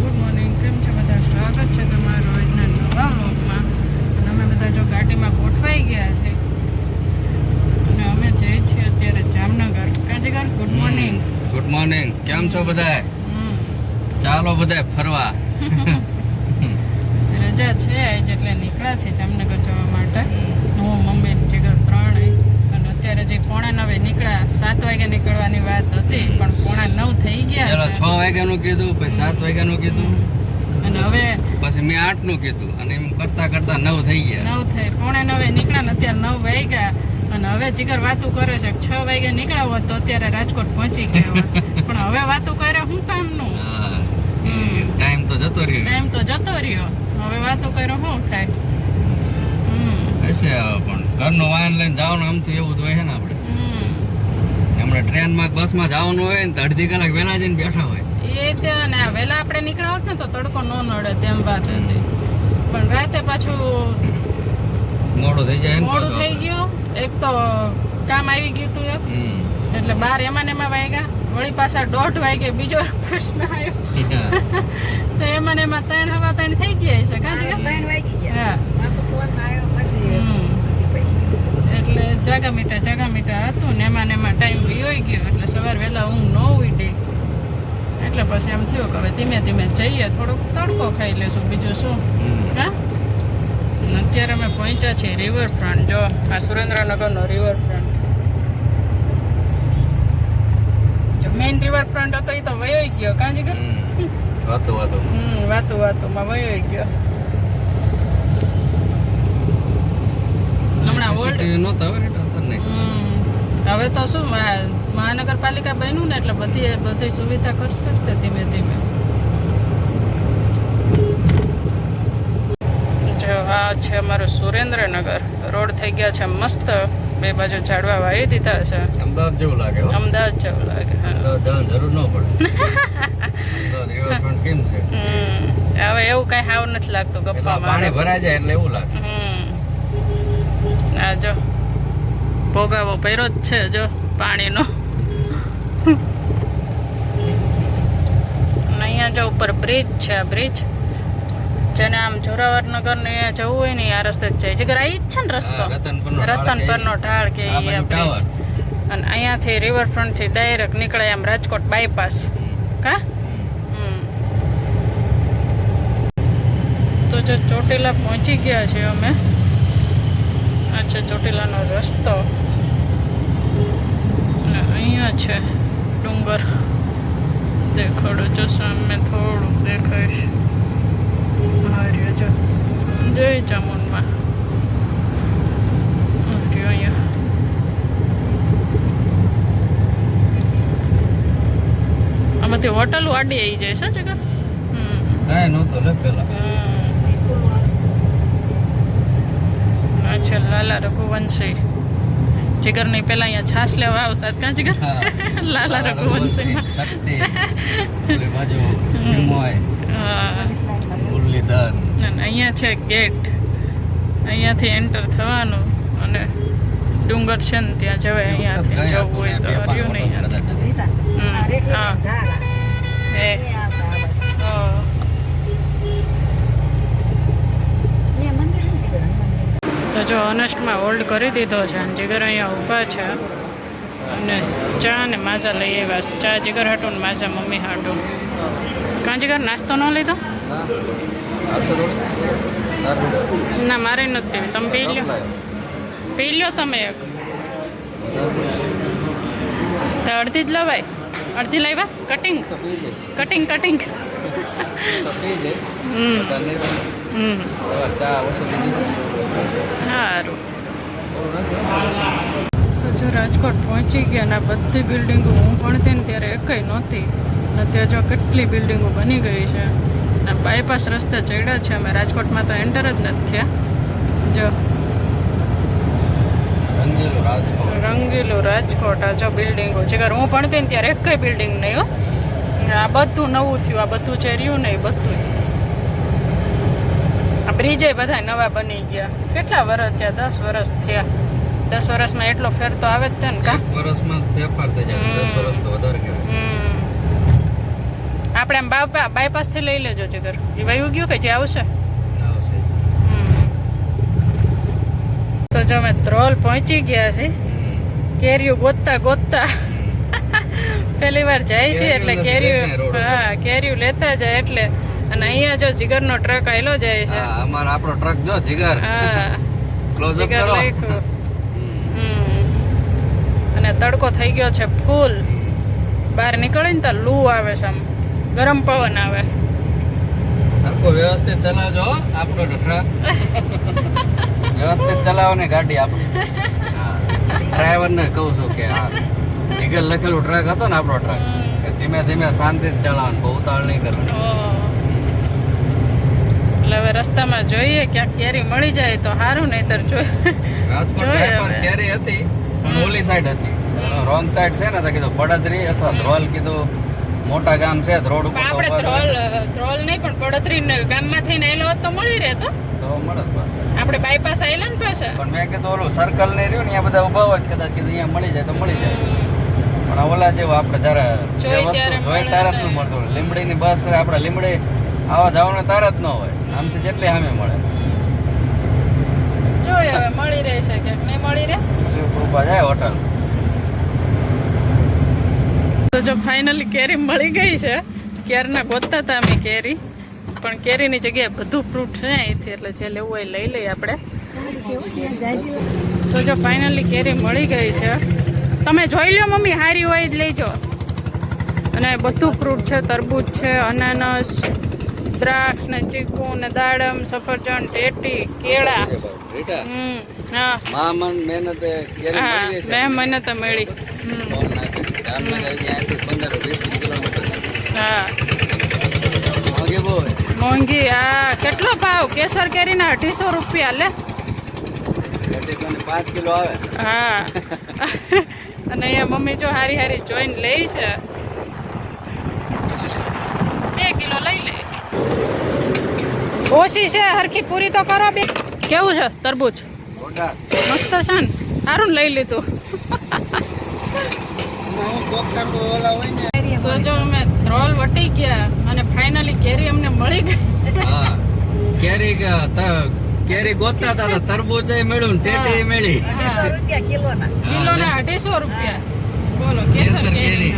Good morning. કેમ છે બધા? સ્વાગત છે તમારું આજના નવા વ્લોગમાં. અને અમે બધા જો ગાડીમાં ગોઠવાઈ ગયા છે. અને અમે જઈએ છીએ અત્યારે જામનગર. કાંજીગર ગુડ મોર્નિંગ. Good morning. કેમ છો બધા. ચાલો બધા ફરવા. રજા છે આજ એટલે નીકળ્યા છે જામનગર જવા માટે. હું મમ્મી જીગર ત્રણેય. અને અત્યારે જે પોણા નવે સાત વાગે નીકળવાની વાત હતી પણ પોણા નવ થઈ ગયા છ. વાગ્યાનું કીધું પછી સાત વાગ્યાનું કીધું. અને હવે પછી મેં આઠનું કીધું અને એમ કરતા કરતા નવ થઈ ગયા. નવ થઈ પોણે નવે નીકળ્યા ને અત્યારે નવ વાગ્યા. અને હવે જીગર વાતું કરે છે છ વાગે નીકળ્યા હોત તો અત્યારે રાજકોટ પહોંચી ગયા. હોત પણ હવે વાતું કરે શું કામનું? હા ટાઈમ તો જતો રહ્યો. ટાઈમ તો જતો રહ્યો. હવે વાતો કર્યો શું થાય? હમ. હશે પણ. ઘરનું વાહન લઈને જવાનું આમથી એવું તો હોય ને આપણે. હમણાં ટ્રેનમાં બસમાં જવાનું હોય ને તો અડધી કલાક વહેલા જઈને બેઠા હોય. એ તે અને આ વહેલા આપણે નીકળ્યા હોત ને તો તડકો ન નડે તેમ વાત હતી. પણ રાતે પાછું મોડું થઈ જાય મોડું થઈ ગયું. એક તો કામ આવી ગયું તું એક. એટલે બાર એમાં ને એમાં વાગ્યા વળી પાછા દોઢ વાગે બીજો પ્રશ્ન આવ્યો. તો એમાં ને એમાં ત્રણ હવા ત્રણ થઈ ગયા છે કાજી ત્રણ વાગી ગયા. હા. પાછો ફોન આવ્યો પછી એટલે જાગા મીઠા જાગા મીઠા હતું ને એમાં ને એમાં ટાઈમ વિયોઈ ગયો એટલે સવાર વહેલા ઊંઘ ન ઉડી એટલે પછી એમ થયું કે હવે ધીમે ધીમે જઈએ થોડોક તડકો ખાઈ લેશું બીજું શું? હા? અત્યારે અમે પહોંચ્યા છીએ રિવરફ્રન્ટ જો આ સુરેન્દ્રનગરનો રિવરફ્રન્ટ જો મેઇન રિવરફ્રન્ટ હતો એ તો વયો ગયો કાંજી ગયો. વાતો વાતો. હમ વાતો વાતોમાં વયો ગયો હમણાં ઓલ્ડ નહોતા હવે તો શું મહાનગરપાલિકા બન્યું ને એટલે બધી બધી સુવિધા કરશે જ ધીમે ધીમે. જો આ છે અમારું સુરેન્દ્રનગર. રોડ થઈ ગયા છે મસ્ત. બે બાજુ ઝાડવા વાવી દીધા છે. અમદાવાદ જેવું લાગે અમદાવાદ જેવું લાગે. અમદાવાદ જરૂર ન પડે. કેમ છે? હમ. હવે એવું કઈ હાવ નથી લાગતું ગપ્પા પાણી ભરાઈ જાય એટલે એવું લાગે. આ જો ભોગાવો પહેરો જ છે જો પાણીનો. અહીંયા જો ઉપર બ્રિજ છે આ બ્રિજ જેને આમ જોરાવરનગર ને અહીંયા જવું હોય ને આ રસ્તે જ જાય. જગ્યા આવી જ છે ને રસ્તો? રતનપરનો ઢાળ કે આ આ બ્રિજ અને અહીંયાથી રિવરફ્રન્ટથી ડાયરેક્ટ નીકળે આમ રાજકોટ બાયપાસ કા. તો જો ચોટીલા પહોંચી ગયા છે અમે. આ છે ચોટીલાનો રસ્તો. અને અહીંયા છે ડુંગર. દેખાડો જો સામે થોડુંક દેખાય. છે હા રહ્યો જો. જય ચામુંડમાં. અહીંયા. આમાંથી હોટલો આડી આવી જાય છે જગા? હમ. નહોતું લે પેલા આ છે લાલા રઘુવંશી. જીગરની પેલા અહીંયા છાશ લેવા આવતા હતા કાં જીગર? લાલા રઘુવંશી. અહીંયા છે ગેટ. અહીંયાથી એન્ટર થવાનું અને ડુંગર છે ને ત્યાં જવાય અહીંયાથી જવું હોય તો હર્યું નહીં અહીંયાથી. હમ, હા. એ હા. તો જો ઓનેસ્ટમાં હોલ્ડ કરી દીધો છે અને જીગર અહીંયા ઊભા છે. અને ચા ને માજા લઈ આવ્યા છે. ચા જીગર હાટું ને માજા મમ્મી હાટું કાં જીગર, નાસ્તો ન લીધો? ના, મારે નથી પીવી. તમે પી લ્યો. પી લ્યો તમે એક. તો અડધી જ લવાય. અડધી લાવ્યા? કટિંગ? Cutting cutting. હમ. હમ. સારું. તો જો રાજકોટ પહોંચી ગયા ને આ બધી બિલ્ડિંગો હું ભણતી ને ત્યારે એકઈ નહોતી. અને ત્યાં જો કેટલી બિલ્ડિંગો બની ગઈ છે. ને બાયપાસ રસ્તે ચડ્યા છે અમે. રાજકોટમાં તો એન્ટર જ નથી થયા. જો. રંગીલું રાજકોટ. રાજકોટ આ જો બિલ્ડિંગો છે. હું ભણતી ને ત્યારે એકઈ બિલ્ડિંગ નહીં હો. ને આ બધું નવું થયું. આ બધું જે રહ્યું ને એ બધું આ બ્રિજે બધા નવા બની ગયા. કેટલા વર્ષ થયા? દસ વર્ષ થયા. દસ વર્ષમાં એટલો ફેર તો આવે જ છે ને કા? વર્ષમાં ફેરફાર થઈ જાય. દસ. વર્ષ તો વધારે કહેવાય. આપણે આમ બાપા બાયપાસથી લઈ લેજો જગર. એ વયું ગયું કે જે આવશે? તો જો અમે ત્રોલ પહોંચી ગયા છે. કેરીઓ ગોતતા ગોતતા. પહેલી વાર જાય છે એટલે કેરીઓ. હા કેરીઓ લેતા જાય એટલે અને અહીંયા જો જીગરનો ટ્રક આયલો જાય છે. અમારો આપણો ટ્રક જો જીગર. હા. ક્લોઝ અપ કરો. અને તડકો થઈ ગયો છે ફૂલ. બહાર નીકળે ને તો લૂ આવે છે આમ. ગરમ પવન આવે. સરખું વ્યવસ્થિત ચલાવજો આપણો ટ્રક. વ્યવસ્થિત ચલાવો ને ગાડી આપણી ડ્રાઈવર ને કહું છું કે હા. જીગર લખેલું ટ્રક હતો ને આપણો ટ્રક ધીમે ધીમે શાંતિથી ચલાવવાનું બહુ ઉતાવળ નહીં કરવાની ઓ. એટલે હવે રસ્તામાં જોઈએ ક્યાંક કેરી મળી જાય તો સારું નહીતર જોઈએ. કેરી હતી પણ ઓલી સાઈડ હતી. રોંગ સાઈડ છે ને તો કીધું પડદરી અથવા ધ્રોલ કીધું. મોટા ગામ છે ધ્રોડ ઉપર આપણે ધ્રોલ ધ્રોલ નહીં પણ પડદરી ને ગામમાં થઈને આવેલો તો મળી રહેતો. તો મળે જ આપણે બાયપાસ આવેલા ને પાછા. પણ મેં કીધું ઓલું સર્કલ ને રહ્યું ને અહીંયા બધા ઊભા હોય કદાચ કીધું અહીંયા મળી જાય તો મળી જાય. પણ ઓલા જેવું આપણે જયારે જોઈ ત્યારે જોઈ ત્યારે જ. મળતું. લીમડી લીમડીની બસ આપણે લીમડી આવા જવાનું તાર જ ન હોય. આમથી જેટલી સામે મળે. જોઈએ હવે મળી રહેશે ક્યાંક નહીં મળી રહે? શિવ કૃપા જાય હોટલ. તો જો ફાઇનલી કેરી મળી ગઈ છે. કેરના ગોતતા હતા અમે કેરી. પણ કેરીની જગ્યાએ બધું ફ્રૂટ છે અહીંથી એટલે જે લેવું હોય લઈ લઈએ આપણે. તો જો ફાઇનલી કેરી મળી ગઈ છે. તમે જોઈ લો મમ્મી હારી હોય જ લેજો. અને બધું ફ્રૂટ છે તરબૂચ છે અનાનસ દ્રાક્ષ ને ચીકુ ને દાડમ સફરજન ટેટી કેળા. હમ હા. મહેનતે હા મળી મેં મને મળી. અહીંયાથી પંદર વીસ કિલોમીટર. હા. મોંઘી આ કેટલો ભાવ? કેસર કેરીના અઢીસો રૂપિયા લે. પાંચ કિલો આવે. હા. અને અહીંયા મમ્મી જો હારી હારી જોઈન લે છે. બે કિલો લઈ લે. ઓછી છે હરખી પૂરી તો કરો બે. કેવું છે તરબૂચ? મસ્ત છે ને. સારું લઈ લીધું. તો જો અમે ત્રોલ વટી ગયા અને ફાઇનલી કેરી અમને મળી ગઈ હા. કેરી કેરી ગોતતા હતા તરબૂચ તરબૂચ મળ્યું ને ટેટી મળી. કિલોના કિલોના અઢીસો રૂપિયા. બોલો કેસર કેરી.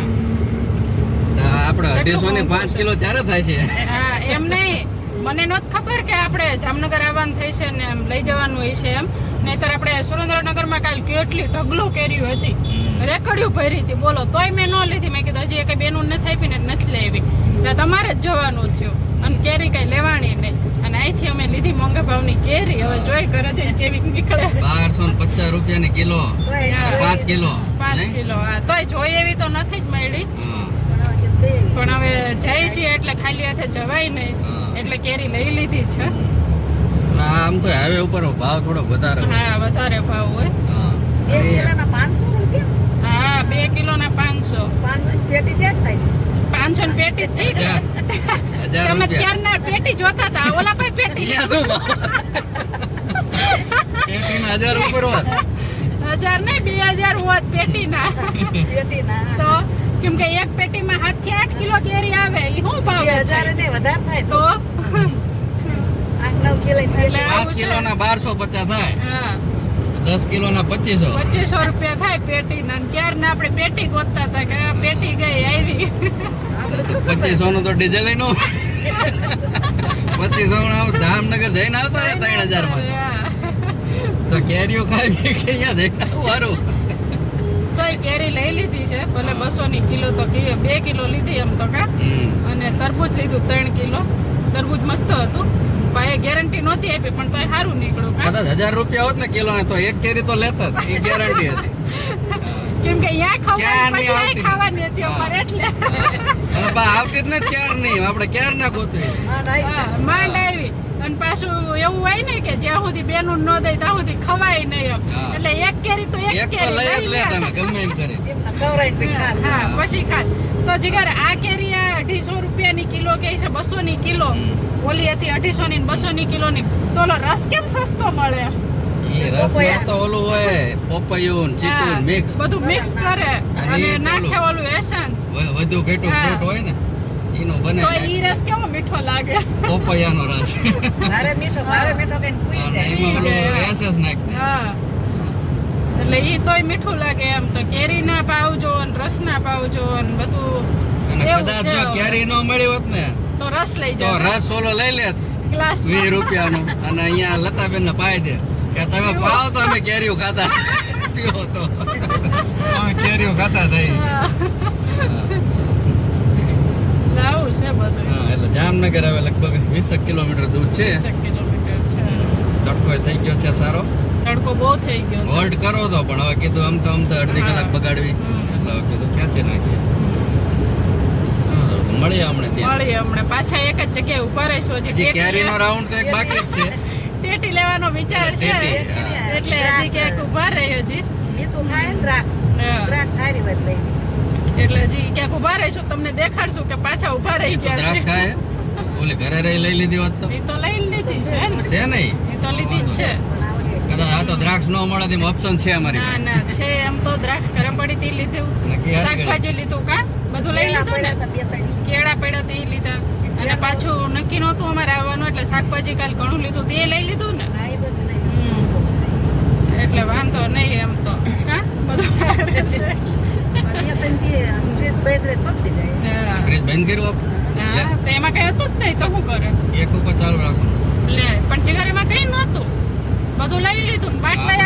કેરી તો આપણે અઢીસો ને પાંચ કિલો ચારે થાય છે. હા એમ નહીં. મને નહોત ખબર કે આપણે જામનગર આવવાનું થઈ છે ને એમ લઈ જવાનું હોય છે એમ. નહીતર આપણે સુરેન્દ્રનગરમાં કાલ કેટલી ઢગલો કેરીઓ હતી. રેકડીઓ ભરી હતી. બોલો તોય મેં ન લીધી. મેં કીધું હજી કંઈ બેનું નથી આપી ને નથી લેવી ત્યાં તમારે જ જવાનું થયું. અને કેરી કઈ લેવાની નહીં. અને અહીંથી અમે લીધી મોંઘા ભાવની કેરી. હવે જોઈ ઘરે છે કેવી નીકળે. બારસો ને પચાસ રૂપિયાની કિલો. તોય હા. પાંચ કિલો. પાંચ કિલો. હા તોય જોઈ એવી તો નથી જ મળી. જાય છીએ એટલે ખાલી હાથે જવાય નહીં. એટલે કેરી લઈ લીધી છે. આમ તો હાઈવે ઉપર ભાવ થોડો વધારે હોય. હા વધારે ભાવ હોય. બે કિલોના પાંચસો રૂપિયા? હા બે કિલો ના પાંચસો. પાંચસો પેટી છે થાય છે. પાંચસો ની પેટી જ થઈ હજાર. તમે ત્યારના પેટી જોતા હતા ઓલા ભાઈ પેટી હજાર ઉપર હોત. હજાર નહીં બે હજાર હોત પેટીના. પેટી ના તો કેમ કે એક પેટીમાં હાથથી આઠ કિલો કેરી આવે એ શું ભાવ હજાર ને વધારે થાય તો. નવ કિલો ની પાંચ બારસો પચાસ થાય. દસ દસ કિલોના પચીસો. પચીસો રૂપિયા થાય પેટી ના ક્યારના આપણે પેટી ગોતતા હતા કે આ પેટી ગઈ આવી. પચીસો નું તો ડીઝલનું પચીસો નું જામનગર જઈને આવતા ને ત્રણ હજારમાં તો કેરીઓ ખાવી કે અહીંયા જઈને આવવું હારું તોય કેરી લઈ લીધી છે ભલે બસો ની કિલો તો કી- બે કિલો લીધી એમ તો કા. અને તરબૂચ લીધું ત્રણ કિલો. તરબૂચ મસ્ત હતું. ભાઈ ગેરંટી નહોતી આપી પણ તોય સારું નીકળ્યું કદાચ હજાર રૂપિયા હોત ને કિલો ને તો એક કેરી તો લેતા જ. એ ગેરંટી હતી. કેમ કે અહીંયા ક્યાં ખાવાની પછી અહીં નહીં આવતી? ખાવાની હતી હા. અમારે એટલે. અને બા આવતી જ નથી ક્યાર નહીં આપણે ક્યાર ના ગોતવી? હા, ના, હા, માંડ આવી. અને પાછું એવું હોય ને કે જ્યાં સુધી બેનું ન દે ત્યાં સુધી ખવાય નહીં એમ. એટલે એક કેરી તો એક કેરી લઈ જ લે. તમે ગમે એમ કરે. એમને ખવડાવીને હા પછી ખાય. તો જીગર આ કેરી આ અઢીસો રૂપિયાની કિલો કે છે બસો ની કિલો ઓલી હતી અઢીસો ની બસો ની કિલો ની તો રસ કેમ સસ્તો મળે? રસમાં તો ઓલું હોય પોપૈયું ચીકુન મિક્સ બધું મિક્સ કરે અને અને નાખે ઓલું એસન્સ વધુ ઘેટું ફ્રૂટ હોય ને એનો બને તો ઈ રસ કેવો મીઠો લાગે? પોપૈયાનો રસ. મારે મીઠો મારે મીઠો કે કુઈ જાય. એમાં ઓલું એસેસ નાખી હા. એટલે ઈ તોય મીઠું લાગે એમ તો. કેરી ના પાવજો ને રસના પાવજો ને બધું અને કદાચ જો કેરી ન મળી હોત ને તો રસ લઈ તો રસ ઓલો લઈ લે ગ્લાસ 20 રૂપિયાનો. અને અહીંયા લતાબેન ને પાઈ દે. કે તમે પાવ તો અમે કેરીઓ ખાતા. પીવો તો. અમે કેરીઓ ખાતા થઈ એટલે જામનગર હવે લગભગ વીસ કિલોમીટર દૂર છે. વીસેક તડકો થઈ ગયો છે સારો. તડકો બહુ થઈ ગયો હોલ્ડ કરો તો પણ હવે કીધું આમ તો આમ તો અડધી કલાક બગાડવી. એટલે હવે કીધું ખેંચી નાખીએ. સારું, મળીએ હમણાં ત્યાં. મળીએ હમણાં. પાછા એક જ જગ્યાએ ઊભા રહીશું હજી કેરીનો રાઉન્ડ તો એક બાકી જ છે. ટેટી લેવાનો વિચાર છે. એટલે હજી ક્યાંક ઊભા રહી હજી. મીઠું ખાય ને દ્રાક્ષ. દ્રાક્ષ સારી વાત લઈ એટલે હજી ક્યાંક ઊભા રહીશું તમને દેખાડશું કે પાછા ઊભા રહી ગયા દ્રાક્ષ છે. ખાય. ઓલી ઘરે રહી લઈ લીધી હોત તો. એ તો લઈ લીધી છે ને. છે નહીં. એ તો લીધી જ છે. કદાચ આ તો દ્રાક્ષ નો મળે તેમ ઓપ્શન છે અમારી ના ના છે એમ તો દ્રાક્ષ ઘરે પડી તી લીધું. શાકભાજી લીધું કા? બધું લઈ લીધું ને? કેળા પડ્યા તે લીધા. અને પાછું નક્કી નહોતું અમારે આવવાનું એટલે શાકભાજી કાલ ઘણું લીધું તે લઈ લીધું ને. એટલે વાંધો નહીં એમ તો. હા? બધું એમાં કઈ હતું જ નહીં તો શું કરે? એક ઉપર ચાલુ રાખવાનું. લે પણ જીગર એમાં કઈ નહોતું. બધું લઈ લીધું ને બાટલા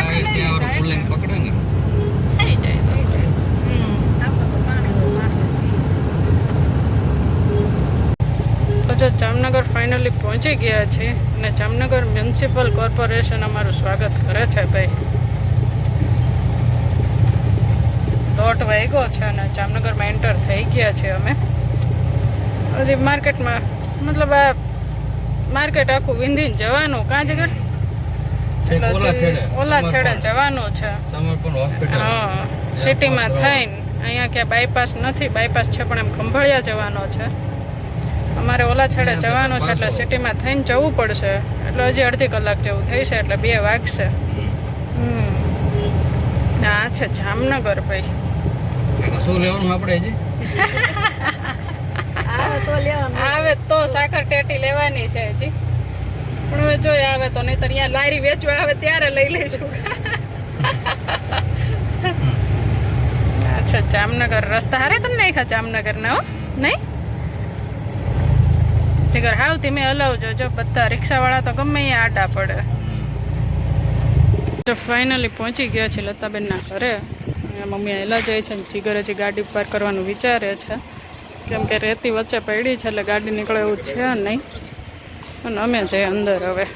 પકડે ને થઈ જાય તો આપણે. હમ. આપણે તો પાણી હોય માથે પી છે. જો જામનગર ફાઇનલી પહોંચી ગયા છે અને જામનગર મ્યુનિસિપલ કોર્પોરેશન અમારું સ્વાગત કરે છે ભાઈ. દોઢ વાગ્યો છે અને જામનગરમાં એન્ટર થઈ ગયા છે અમે. હજી માર્કેટમાં મતલબ આ માર્કેટ આખું વિંધીને જવાનું કાં જગર ઓલા છેડે જવાનું છે. હા સિટીમાં થઈને અહીંયા ક્યાં બાયપાસ નથી બાયપાસ છે પણ એમ ખંભાળિયા જવાનો છે. અમારે ઓલા છેડે જવાનું છે એટલે સિટીમાં થઈને જવું પડશે. એટલે હજી અડધી કલાક જેવું થઈ છે એટલે બે વાગશે. હમ. આ છે જામનગર ભાઈ. શું લેવાનું આપણે હજી? આવે તો લેવાનું. સાકર ટેટી લેવાની છે હજી. પણ હવે જોઈ આવે તો નહીં અહીંયા લારી વેચવા આવે ત્યારે લઈ લઈશું. અચ્છા જામનગર રસ્તા. હારે કરી નાખ્યા જામનગરના હો? નહીં? જીગર હાવ ધીમે હલાવજો જો બધા રિક્ષાવાળા તો ગમે અહીંયા આડા પડે. તો ફાઇનલી પહોંચી ગયા છે લતાબેનના ઘરે. મમ્મી એલા જાય છે જીગર હજી ગાડી પાર કરવાનું વિચારે છે. કેમ કે રેતી વચ્ચે પડી છે એટલે ગાડી નીકળે એવું છે નહીં. અને અમે જઈએ અંદર હવે.